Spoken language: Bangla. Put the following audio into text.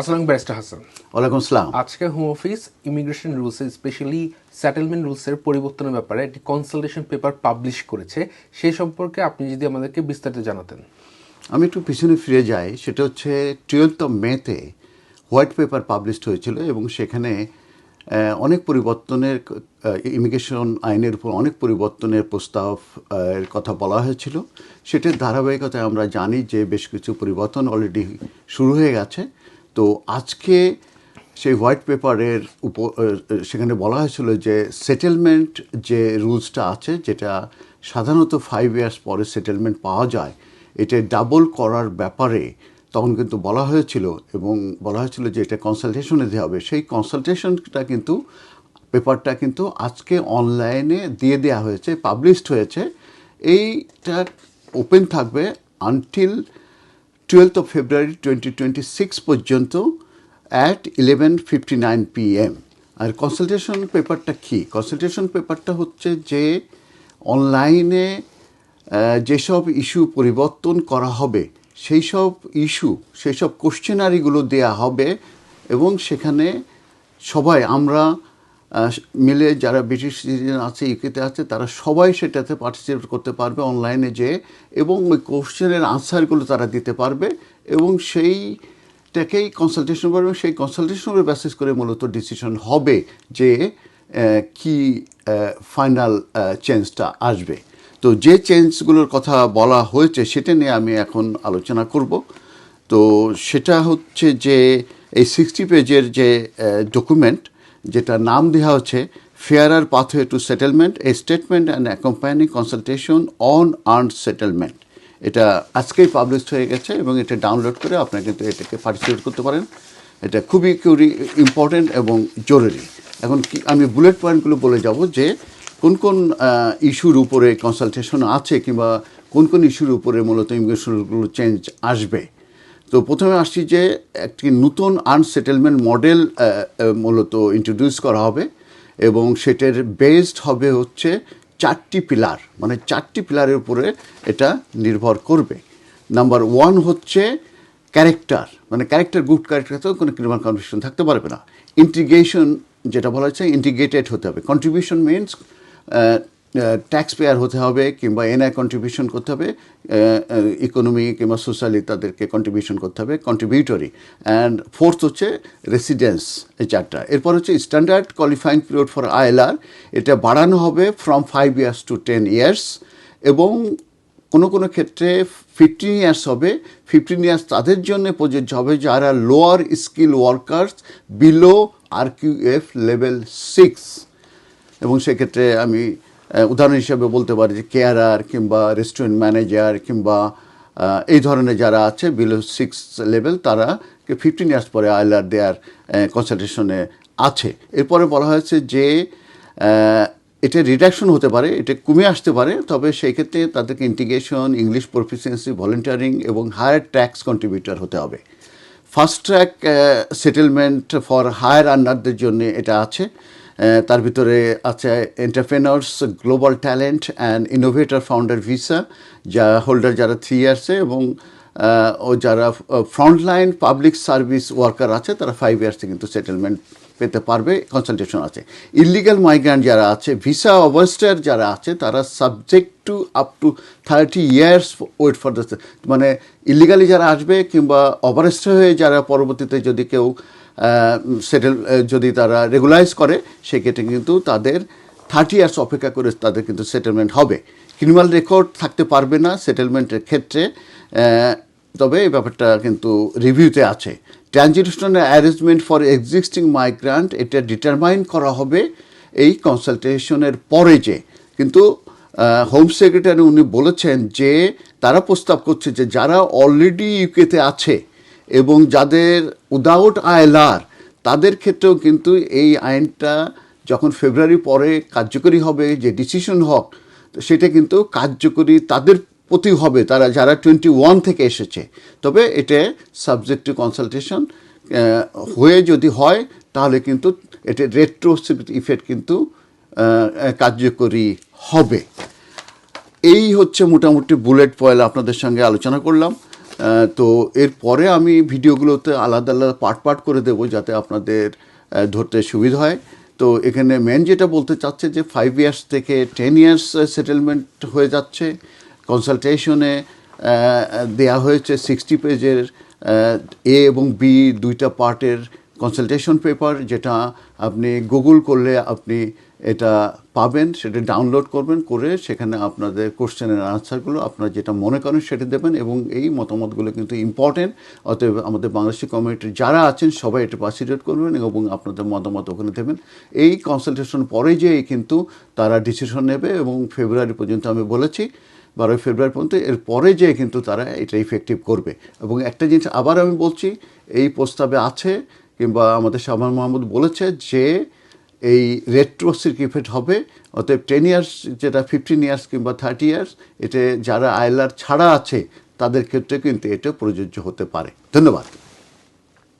আসসালাম ব্যারিস্টার হাসান। ওয়ালাইকুম আসসালাম। আজকে হোম অফিস ইমিগ্রেশন রুলসে স্পেশালি সেটেলমেন্ট রুলসের পরিবর্তনের ব্যাপারে একটি কনসালটেশন পেপার পাবলিশ করেছে। সেই সম্পর্কে আপনি যদি আমাদেরকে বিস্তারিত জানাতেন। আমি একটু পিছনে ফিরে যাই। সেটা হচ্ছে টুয়েলথ অফ মেতে হোয়াইট পেপার পাবলিশড হয়েছিল এবং সেখানে অনেক পরিবর্তনের ইমিগ্রেশন আইনের উপর অনেক পরিবর্তনের প্রস্তাব এর কথা বলা হয়েছিল। সেটার ধারাবাহিকতায় আমরা জানি যে বেশ কিছু পরিবর্তন অলরেডি শুরু হয়ে গেছে। তো আজকে সেই হোয়াইট পেপারের উপর সেখানে বলা হয়েছিল যে সেটেলমেন্ট যে রুলসটা আছে, যেটা সাধারণত ফাইভ ইয়ার্স পরে সেটেলমেন্ট পাওয়া যায়, এটা ডাবল করার ব্যাপারে তখন কিন্তু বলা হয়েছিল এবং বলা হয়েছিল যে এটা কনসালটেশনে দেওয়া হবে। সেই কনসালটেশনটা কিন্তু, পেপারটা কিন্তু আজকে অনলাইনে দিয়ে দেওয়া হয়েছে পাবলিশড হয়েছে। এইটা ওপেন থাকবে until twelfth of February twenty twenty six পর্যন্ত at eleven fifty nine PM R consultation পেপারটা কী? কনসালটেশন পেপারটা হচ্ছে যে অনলাইনে যেসব ইস্যু পরিবর্তন করা হবে সেই সব ইস্যু সেই সব কোশ্চেনারিগুলো দেয়া হবে এবং সেখানে সবাই আমরা মিলে যারা ব্রিটিশ সিটিজেন আছে, ইউকেতে আছে, তারা সবাই সেটাতে পার্টিসিপেট করতে পারবে অনলাইনে যে এবং ওই কোশ্চেনের আনসারগুলো তারা দিতে পারবে এবং সেই সেইটাকেই কনসালটেশন করবে সেই কনসালটেশনের বেসিস করে মূলত ডিসিশন হবে যে কি ফাইনাল চেঞ্জটা আসবে। তো যে চেঞ্জগুলোর কথা বলা হয়েছে, সেটা নিয়ে আমি এখন আলোচনা করব। তো সেটা হচ্ছে যে, এই সিক্সটি পেজের যে ডকুমেন্ট যেটা নাম দেওয়া হচ্ছে fairer pathway to settlement a statement and accompanying consultation on earn settlement এটা আজকেই পাবলিশ হয়ে গেছে এবং এটা ডাউনলোড করে আপনারা কিন্তু এটাকে পার্টিসিপেট করতে পারেন। এটা খুবই খুবই ইম্পর্টেন্ট এবং জরুরি। এখন কি আমি বুলেট পয়েন্টগুলো বলে যাব যে কোন কোন ইস্যুর উপরে কনসালটেশন আছে কিংবা কোন কোন ইস্যুর উপরে মূলত ইমিগ্রেশনগুলো চেঞ্জ আসবে। তো প্রথমে আসছি যে একটি নতুন আনসেটেলমেন্ট মডেল মূলত ইন্ট্রোডিউস করা হবে এবং সেটার বেসড হবে হচ্ছে চারটি পিলার মানে চারটি পিলারের উপরে এটা নির্ভর করবে। নাম্বার ওয়ান হচ্ছে ক্যারেক্টার মানে ক্যারেক্টার গুড ক্যারেক্টার তো কোনো ক্রিমিনাল কনভিকশন থাকতে পারবে না। ইন্টিগ্রেশন যেটা বলা হচ্ছে ইন্টিগ্রেটেড হতে হবে। কন্ট্রিবিউশন মিনস ট্যাক্স পেয়ার হতে হবে কিংবা এনআই কন্ট্রিবিউশন করতে হবে ইকোনমি কিংবা সোশ্যালি তাদেরকে কন্ট্রিবিউশন করতে হবে কন্ট্রিবিউটরি অ্যান্ড ফোর্থ হচ্ছে রেসিডেন্স এই চারটা। এরপর হচ্ছে standard qualifying period for ILR এটা বাড়ানো হবে from five years to ten years এবং কোনো কোনো ক্ষেত্রে ফিফটিন ইয়ার্স হবে। ফিফটিন ইয়ার্স তাদের জন্য প্রযোজ্য হবে যারা lower skill workers below R Q F level six এবং সেক্ষেত্রে আমি উদাহরণ হিসেবে বলতে পারি যে কেয়ারার কিংবা রেস্টুরেন্ট ম্যানেজার কিংবা এই ধরনের যারা আছে বিলো সিক্স লেভেল তারা ফিফটিন ইয়ার্স পরে আইলার দেয়ার কনসালটেশনে আছে। এরপরে বলা হয়েছে যে এটা রিডাকশন হতে পারে, এটা কমে আসতে পারে, তবে সেই ক্ষেত্রে তাদেরকে ইন্টিগ্রেশন ইংলিশ প্রফিসিয়েন্সি ভলেন্টারিং এবং হায়ার ট্যাক্স কন্ট্রিবিউটার হতে হবে। Fast track settlement for higher আন্ডারদের জন্য এটা আছে। তার ভিতরে আছে entrepreneurs global talent and innovator founder visa যা হোল্ডার যারা থ্রি ইয়ার্সে এবং ও যারা ফ্রন্টলাইন পাবলিক সার্ভিস ওয়ার্কার আছে, তারা ফাইভ ইয়ার্সে কিন্তু সেটেলমেন্ট পেতে পারবে কনসালটেশন আছে। ইলিগাল মাইগ্রান্ট যারা আছে ভিসা অবস্টার যারা আছে, তারা subject to up to thirty years wait for the মানে ইলিগালি যারা আসবে কিংবা অবরেস্টার হয়ে যারা পরবর্তীতে যদি কেউ সেটেল যদি তারা রেগুলাইজ করে, সেক্ষেত্রে কিন্তু তাদের থার্টি ইয়ার্স অপেক্ষা করে তাদের কিন্তু সেটেলমেন্ট হবে। ক্রিমিনাল রেকর্ড থাকতে পারবে না সেটেলমেন্টের ক্ষেত্রে তবে এই ব্যাপারটা কিন্তু রিভিউতে আছে। Transitional arrangement for existing migrant এটা ডিটারমাইন করা হবে এই কনসালটেশনের পরে যে। কিন্তু হোম সেক্রেটারি উনি বলেছেন যে, তারা প্রস্তাব করছে যে যারা অলরেডি ইউকেতে আছে এবং যাদের উইদাউট আইএলআর তাদের ক্ষেত্রেও কিন্তু এই আইনটা যখন ফেব্রুয়ারি পরে কার্যকরী হবে, যে ডিসিশন হোক সেটা কিন্তু কার্যকরী তাদের প্রতি হবে, তারা যারা টোয়েন্টি ওয়ান থেকে এসেছে। তবে এটা সাবজেক্ট টু কনসালটেশন হয়ে যদি হয়, তাহলে কিন্তু এটা রেট্রোসিভিট ইফেক্ট কিন্তু কার্যকরী হবে। এই হচ্ছে মোটামুটি বুলেট পয়েল আপনাদের সঙ্গে আলোচনা করলাম। তো এরপরে আমি ভিডিওগুলোতে আলাদা আলাদা পার্ট পার্ট করে দেবো যাতে আপনাদের ধরতে সুবিধা হয়। তো এখানে মেন যেটা বলতে চাচ্ছে যে ফাইভ ইয়ার্স থেকে টেন ইয়ার্স সেটেলমেন্ট হয়ে যাচ্ছে। কনসালটেশনে দেয়া হয়েছে সিক্সটি পেজের এ এবং বি দুইটা পার্টের কনসালটেশন পেপার যেটা আপনি গুগল করলে আপনি এটা পাবেন, সেটা ডাউনলোড করবেন, করে সেখানে আপনাদের কোশ্চেনের আনসারগুলো আপনার যেটা মনে করেন সেটা দেবেন এবং এই মতামতগুলো কিন্তু ইম্পর্টেন্ট অতএব আমাদের বাংলাদেশি কমিউনিটির যারা আছেন সবাই এটা পার্সিডেট করবেন এবং আপনাদের মতামত ওখানে দেবেন। এই কনসালটেশন পরে যেয়ে কিন্তু তারা ডিসিশন নেবে এবং ফেব্রুয়ারি পর্যন্ত আমি বলেছি, বারোই ফেব্রুয়ারি পর্যন্ত এর পরে যেয়ে কিন্তু তারা এটা ইফেক্টিভ করবে। এবং একটা জিনিস আবার আমি বলছি, এই প্রস্তাবে আছে কিংবা আমাদের শাহমান মাহমুদ বলেছে যে এই রেট্রো সার্টিফিকেট হবে, অতএব টেন ইয়ার্স যেটা ফিফটিন ইয়ার্স কিংবা থার্টি ইয়ার্স এতে যারা আইলার ছাড়া আছে, তাদের ক্ষেত্রে কিন্তু এটা প্রযোজ্য হতে পারে। ধন্যবাদ।